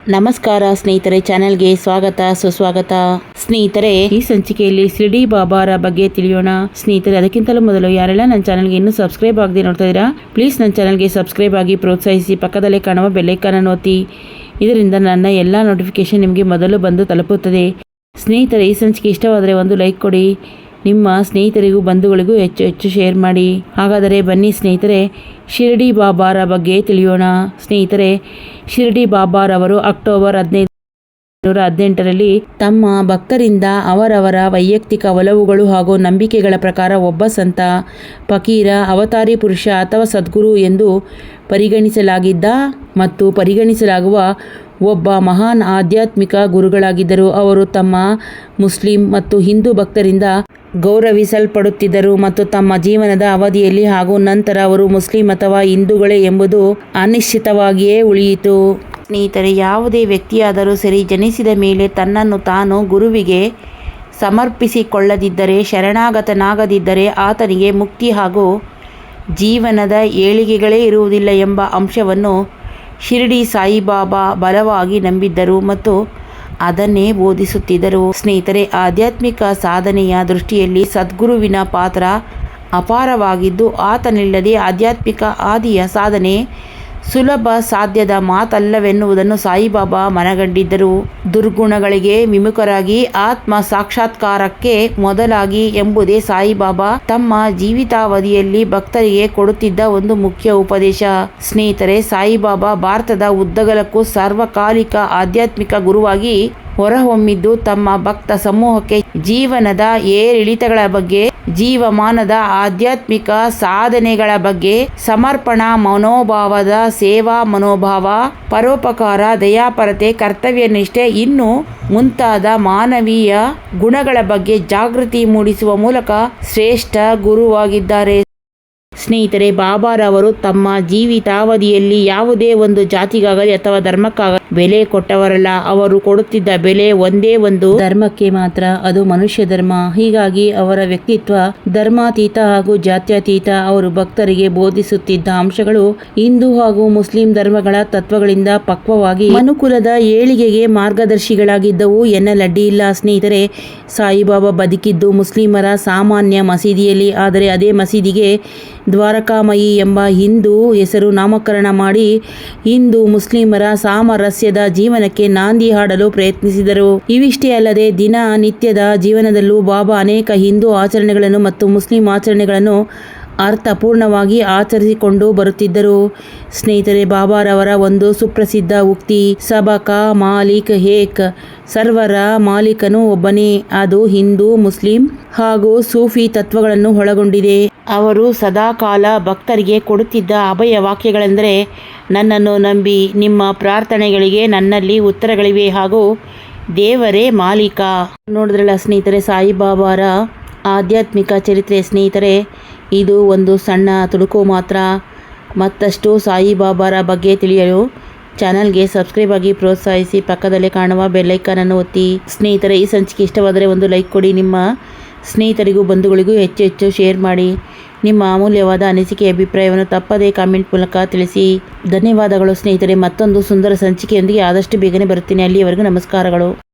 ನಮಸ್ಕಾರ ಸ್ನೇಹಿತರೆ, ಚಾನೆಲ್ಗೆ ಸ್ವಾಗತ, ಸುಸ್ವಾಗತ. ಸ್ನೇಹಿತರೆ, ಈ ಸಂಚಿಕೆಯಲ್ಲಿ ಶಿರಡಿ ಬಾಬಾರ ಬಗ್ಗೆ ತಿಳಿಯೋಣ. ಸ್ನೇಹಿತರೆ, ಅದಕ್ಕಿಂತಲೂ ಮೊದಲು ಯಾರೆಲ್ಲ ನನ್ನ ಚಾನಲ್ಗೆ ಇನ್ನೂ ಸಬ್ಸ್ಕ್ರೈಬ್ ಆಗದೆ ನೋಡ್ತಾ ಇದ್ದೀರಾ, ಪ್ಲೀಸ್ ನನ್ನ ಚಾನಲ್ಗೆ ಸಬ್ಸ್ಕ್ರೈಬ್ ಆಗಿ ಪ್ರೋತ್ಸಾಹಿಸಿ ಪಕ್ಕದಲ್ಲೇ ಕಾಣುವ ಬೆಲ್ಲೈಕನ್ ಒತ್ತಿ ಇದರಿಂದ ನನ್ನ ಎಲ್ಲ ನೋಟಿಫಿಕೇಶನ್ ನಿಮಗೆ ಮೊದಲು ಬಂದು ತಲುಪುತ್ತದೆ. ಸ್ನೇಹಿತರೆ, ಈ ಸಂಚಿಕೆ ಇಷ್ಟವಾದರೆ ಒಂದು ಲೈಕ್ ಕೊಡಿ. ನಿಮ್ಮ ಸ್ನೇಹಿತರಿಗೂ, ಬಂಧುಗಳಿಗೂ ಹೆಚ್ಚು ಹೆಚ್ಚು ಶೇರ್ ಮಾಡಿ. ಹಾಗಾದರೆ ಬನ್ನಿ ಸ್ನೇಹಿತರೆ, ಶಿರಡಿ ಬಾಬಾರ ಬಗ್ಗೆ ತಿಳಿಯೋಣ. ಸ್ನೇಹಿತರೆ, ಶಿರಡಿ ಬಾಬಾರವರು ಅಕ್ಟೋಬರ್ ಹದಿನೈದು ನೂರ ಹದಿನೆಂಟರಲ್ಲಿ ತಮ್ಮ ಭಕ್ತರಿಂದ ಅವರವರ ವೈಯಕ್ತಿಕ ಒಲವುಗಳು ಹಾಗೂ ನಂಬಿಕೆಗಳ ಪ್ರಕಾರ ಒಬ್ಬ ಸಂತ, ಫಕೀರ, ಅವತಾರಿ ಪುರುಷ ಅಥವಾ ಸದ್ಗುರು ಎಂದು ಪರಿಗಣಿಸಲಾಗಿದ್ದ ಮತ್ತು ಪರಿಗಣಿಸಲಾಗುವ ಒಬ್ಬ ಮಹಾನ್ ಆಧ್ಯಾತ್ಮಿಕ ಗುರುಗಳಾಗಿದ್ದರು. ಅವರು ತಮ್ಮ ಮುಸ್ಲಿಂ ಮತ್ತು ಹಿಂದೂ ಭಕ್ತರಿಂದ ಗೌರವಿಸಲ್ಪಡುತ್ತಿದ್ದರು ಮತ್ತು ತಮ್ಮ ಜೀವನದ ಅವಧಿಯಲ್ಲಿ ಹಾಗೂ ನಂತರ ಅವರು ಮುಸ್ಲಿಂ ಅಥವಾ ಹಿಂದೂಗಳೇ ಎಂಬುದು ಅನಿಶ್ಚಿತವಾಗಿಯೇ ಉಳಿಯಿತು. ಸ್ನೇಹಿತರೆ, ಯಾವುದೇ ವ್ಯಕ್ತಿಯಾದರೂ ಸರಿ ಜನಿಸಿದ ಮೇಲೆ ತನ್ನನ್ನು ತಾನು ಗುರುವಿಗೆ ಸಮರ್ಪಿಸಿಕೊಳ್ಳದಿದ್ದರೆ, ಶರಣಾಗತನಾಗದಿದ್ದರೆ ಆತನಿಗೆ ಮುಕ್ತಿ ಹಾಗೂ ಜೀವನದ ಏಳಿಗೆಗಳೇ ಇರುವುದಿಲ್ಲ ಎಂಬ ಅಂಶವನ್ನು ಶಿರ್ಡಿ ಸಾಯಿಬಾಬಾ ಬಲವಾಗಿ ನಂಬಿದ್ದರು ಮತ್ತು ಅದನ್ನೇ ಬೋಧಿಸುತ್ತಿದ್ದರು. ಸ್ನೇಹಿತರೆ ಆಧ್ಯಾತ್ಮಿಕ ಸಾಧನೆಯ ದೃಷ್ಟಿಯಲ್ಲಿ ಸದ್ಗುರುವಿನ ಪಾತ್ರ ಅಪಾರವಾಗಿದ್ದು ಆತನಿಲ್ಲದೆ ಆಧ್ಯಾತ್ಮಿಕ ಆದಿಯ ಸಾಧನೆ ಸುಲಭ ಸಾಧ್ಯದ ಮಾತಲ್ಲವೆನ್ನುವುದನ್ನು ಸಾಯಿಬಾಬಾ ಮನಗಂಡಿದ್ದರು. ದುರ್ಗುಣಗಳಿಗೆ ವಿಮುಖರಾಗಿ ಆತ್ಮ ಸಾಕ್ಷಾತ್ಕಾರಕ್ಕೆ ಮೊದಲಾಗಿ ಎಂಬುದೇ ಸಾಯಿಬಾಬಾ ತಮ್ಮ ಜೀವಿತಾವಧಿಯಲ್ಲಿ ಭಕ್ತರಿಗೆ ಕೊಡುತ್ತಿದ್ದ ಒಂದು ಮುಖ್ಯ ಉಪದೇಶ. ಸ್ನೇಹಿತರೆ, ಸಾಯಿಬಾಬಾ ಭಾರತದ ಉದ್ದಗಲಕ್ಕೂ ಸಾರ್ವಕಾಲಿಕ ಆಧ್ಯಾತ್ಮಿಕ ಗುರುವಾಗಿ ಹೊರಹೊಮ್ಮಿದ್ದು ತಮ್ಮ ಭಕ್ತ ಸಮೂಹಕ್ಕೆ ಜೀವನದ ಏರಿಳಿತಗಳ ಬಗ್ಗೆ, ಜೀವಮಾನದ ಆಧ್ಯಾತ್ಮಿಕ ಸಾಧನೆಗಳ ಬಗ್ಗೆ ಸಮರ್ಪಣಾ ಮನೋಭಾವದ ಸೇವಾ ಮನೋಭಾವ, ಪರೋಪಕಾರ, ದಯಾಪರತೆ ಕರ್ತವ್ಯ ನಿಷ್ಠೆ ಇನ್ನು ಮುಂತಾದ ಮಾನವೀಯ ಗುಣಗಳ ಬಗ್ಗೆ ಜಾಗೃತಿ ಮೂಡಿಸುವ ಮೂಲಕ ಶ್ರೇಷ್ಠ ಗುರುವಾಗಿದ್ದಾರೆ. ಸ್ನೇಹಿತರೆ ಬಾಬಾರವರು ತಮ್ಮ ಜೀವಿತಾವಧಿಯಲ್ಲಿ ಯಾವುದೇ ಒಂದು ಜಾತಿಗಾಗಲಿ ಅಥವಾ ಧರ್ಮಕ್ಕಾಗಲಿ ಬೆಲೆ ಕೊಟ್ಟವರಲ್ಲ. ಅವರು ಕೊಡುತ್ತಿದ್ದ ಬೆಲೆ ಒಂದೇ ಒಂದು. ಧರ್ಮಕ್ಕೆ ಮಾತ್ರ, ಅದು ಮನುಷ್ಯ ಧರ್ಮ. ಹೀಗಾಗಿ ಅವರ ವ್ಯಕ್ತಿತ್ವ ಧರ್ಮಾತೀತ ಹಾಗೂ ಜಾತ್ಯತೀತ. ಅವರು ಭಕ್ತರಿಗೆ ಬೋಧಿಸುತ್ತಿದ್ದ ಅಂಶಗಳು ಹಿಂದೂ ಹಾಗೂ ಮುಸ್ಲಿಂ ಧರ್ಮಗಳ ತತ್ವಗಳಿಂದ ಪಕ್ವವಾಗಿ ಮನುಕುಲದ ಏಳಿಗೆಗೆ ಮಾರ್ಗದರ್ಶಿಗಳಾಗಿದ್ದವು ಎನ್ನಲಡ್ಡಿ. ಇಲ್ಲ ಸ್ನೇಹಿತರೆ, ಸಾಯಿಬಾಬಾ ಬದುಕಿದ್ದು ಮುಸ್ಲಿಮರ ಸಾಮಾನ್ಯ ಮಸೀದಿಯಲ್ಲಿ. ಆದರೆ ಅದೇ ಮಸೀದಿಗೆ ದ್ವಾರಕಾಮಯಿ ಎಂಬ ಹಿಂದೂ ಹೆಸರು ನಾಮಕರಣ ಮಾಡಿ ಹಿಂದೂ ಮುಸ್ಲಿಮರ ಸಾಮರಸ್ಯದ ಜೀವನಕ್ಕೆ ನಾಂದಿ ಹಾಡಲು ಪ್ರಯತ್ನಿಸಿದರು. ಇವಿಷ್ಟೇ ಅಲ್ಲದೆ ದಿನ ನಿತ್ಯದ ಜೀವನದಲ್ಲೂ ಬಾಬಾ ಅನೇಕ ಹಿಂದೂ ಆಚರಣೆಗಳನ್ನು ಮತ್ತು ಮುಸ್ಲಿಂ ಆಚರಣೆಗಳನ್ನು ಅರ್ಥಪೂರ್ಣವಾಗಿ ಆಚರಿಸಿಕೊಂಡು ಬರುತ್ತಿದ್ದರು. ಸ್ನೇಹಿತರೆ, ಬಾಬಾರವರ ಒಂದು ಸುಪ್ರಸಿದ್ಧ ಉಕ್ತಿ, ಸಬಕ ಮಾಲಿಕ್ ಹೇಕ್, ಸರ್ವರ ಮಾಲೀಕನು ಒಬ್ಬನೇ. ಅದು ಹಿಂದೂ, ಮುಸ್ಲಿಂ ಹಾಗೂ ಸೂಫಿ ತತ್ವಗಳನ್ನು ಒಳಗೊಂಡಿದೆ. ಅವರು ಸದಾಕಾಲ ಭಕ್ತರಿಗೆ ಕೊಡುತ್ತಿದ್ದ ಅಭಯ ವಾಕ್ಯಗಳೆಂದರೆ, ನನ್ನನ್ನು ನಂಬಿ ನಿಮ್ಮ ಪ್ರಾರ್ಥನೆಗಳಿಗೆ ನನ್ನಲ್ಲಿ ಉತ್ತರಗಳಿವೆ ಹಾಗೂ ದೇವರೇ ಮಾಲೀಕ. ನೋಡಿದ್ರಲ್ಲ ಸ್ನೇಹಿತರೆ, ಸಾಯಿಬಾಬಾರ ಆಧ್ಯಾತ್ಮಿಕ ಚರಿತ್ರೆ ಸ್ನೇಹಿತರೆ, ಇದು ಒಂದು ಸಣ್ಣ ತುಣುಕು ಮಾತ್ರ. ಮತ್ತಷ್ಟು ಸಾಯಿಬಾಬಾರ ಬಗ್ಗೆ ತಿಳಿಯಲು ಚಾನಲ್ಗೆ ಸಬ್ಸ್ಕ್ರೈಬ್ ಆಗಿ ಪ್ರೋತ್ಸಾಹಿಸಿ ಪಕ್ಕದಲ್ಲೇ ಕಾಣುವ ಬೆಲ್ಲೈಕನನ್ನು ಒತ್ತಿ. ಸ್ನೇಹಿತರೆ, ಈ ಸಂಚಿಕೆ ಇಷ್ಟವಾದರೆ ಒಂದು ಲೈಕ್ ಕೊಡಿ. ನಿಮ್ಮ ಸ್ನೇಹಿತರಿಗೂ, ಬಂಧುಗಳಿಗೂ ಹೆಚ್ಚು ಹೆಚ್ಚು ಶೇರ್ ಮಾಡಿ. ನಿಮ್ಮ ಅಮೂಲ್ಯವಾದ ಅನಿಸಿಕೆ, ಅಭಿಪ್ರಾಯವನ್ನು ತಪ್ಪದೇ ಕಾಮೆಂಟ್ ಮೂಲಕ ತಿಳಿಸಿ. ಧನ್ಯವಾದಗಳು ಸ್ನೇಹಿತರೆ. ಮತ್ತೊಂದು ಸುಂದರ ಸಂಚಿಕೆಯೊಂದಿಗೆ ಆದಷ್ಟು ಬೇಗನೆ ಬರುತ್ತೀನಿ ಅಲ್ಲಿಯವರೆಗೂ ನಮಸ್ಕಾರಗಳು.